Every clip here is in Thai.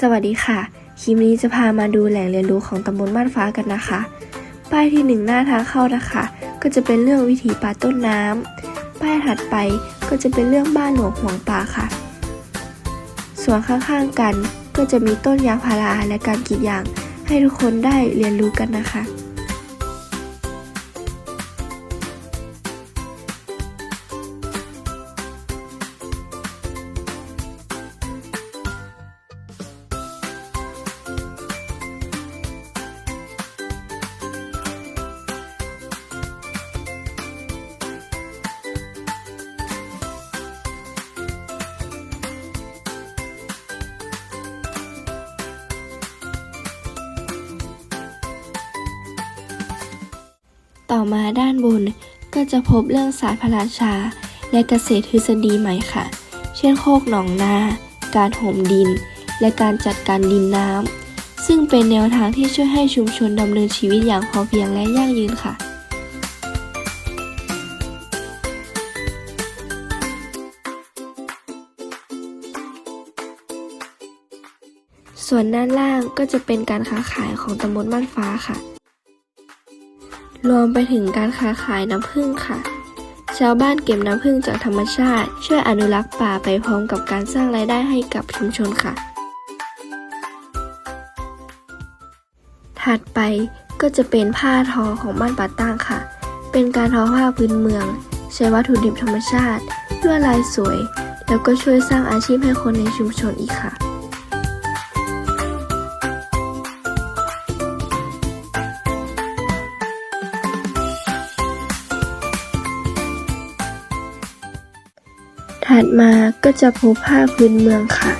สวัสดีค่ะ คลิปนี้จะพามาดูแหล่งเรียนรู้ของตำบลม่านฟ้ากันนะคะ ป้ายที่หนึ่งหน้าทางเข้านะคะ ก็จะเป็นเรื่องวิถีป่าต้นน้ำป้ายถัดไปก็จะเป็นเรื่องบ้านหลวงห่วงป่าค่ะ ส่วนข้างๆกันก็จะมีต้นยางพาราและการกรีดยาง ให้ทุกคนได้เรียนรู้กันนะคะ ต่อมาด้านบนก็จะพบเรื่องสายพระราชา และเกษตรทฤษฎีใหม่ค่ะ เช่นโคกหนองนา การห่มดิน และการจัดการดินน้ำ ซึ่งเป็นแนวทางที่ช่วยให้ชุมชนดำเนินชีวิตอย่างพอเพียงและยั่งยืนค่ะ ส่วนด้านล่างก็จะเป็นการค้าขายของตำบลบ้านฟ้าค่ะ รวมไปถึงการค้าขายน้ำผึ้งค่ะ ชาวบ้านเก็บน้ำผึ้งจากธรรมชาติ ช่วยอนุรักษ์ป่าไปพร้อมกับการสร้างรายได้ให้กับชุมชนค่ะ ถัดไปก็จะเป็นผ้าทอของบ้านป่าตั้งค่ะ เป็นการทอผ้าพื้นเมือง ใช้วัตถุดิบธรรมชาติลวดลายสวย แล้วก็ช่วยสร้างอาชีพให้คนในชุมชนอีกค่ะ ถัดมาก็จะพบผ้าพื้นเมืองค่ะ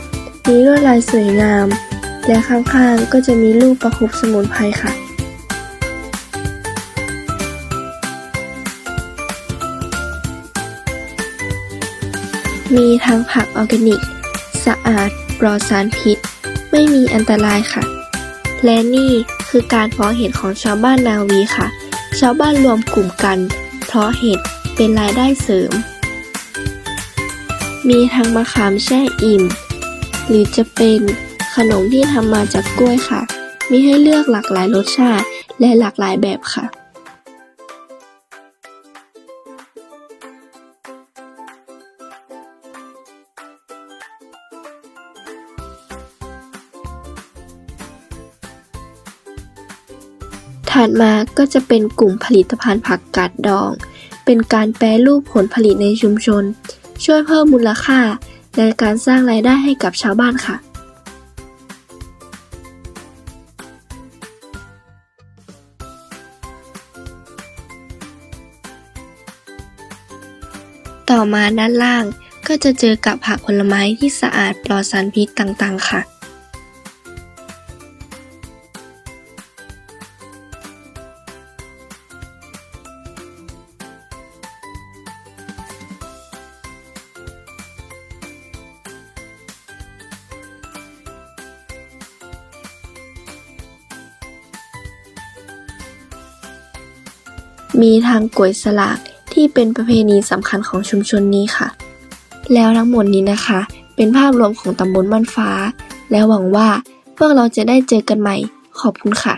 มีลวดลายสวยงาม และข้างๆก็จะมีรูปประคบสมุนไพรค่ะ มีทั้งผักออร์แกนิก สะอาดปลอดสารพิษ ไม่มีอันตรายค่ะ และนี่คือการเพาะเห็ดของชาวบ้านนาวีค่ะ ชาวบ้านรวมกลุ่มกันเพราะเห็ดเป็นรายได้เสริม มีทั้งมะขามแช่อิ่ม หรือจะเป็นขนมที่ทำมาจากกล้วยค่ะ มีให้เลือกหลากหลายรสชาติและหลากหลายแบบค่ะถัดมาก็จะเป็นกลุ่มผลิตภัณฑ์ผักกาดดอง เป็นการแปรรูปผลผลิตในชุมชน ช่วยเพิ่มมูลค่า และการสร้างรายได้ให้กับชาวบ้านค่ะต่อมาด้านล่างก็จะเจอกับผักผลไม้ที่สะอาดปลอดสารพิษต่างๆ ค่ะ มีทางกวยสลากที่เป็นประเพณีสำคัญของชุมชนนี้ค่ะ แล้วทั้งหมดนี้นะคะ เป็นภาพรวมของตำบลบ้านฟ้า และหวังว่าพวกเราจะได้เจอกันใหม่ ขอบคุณค่ะ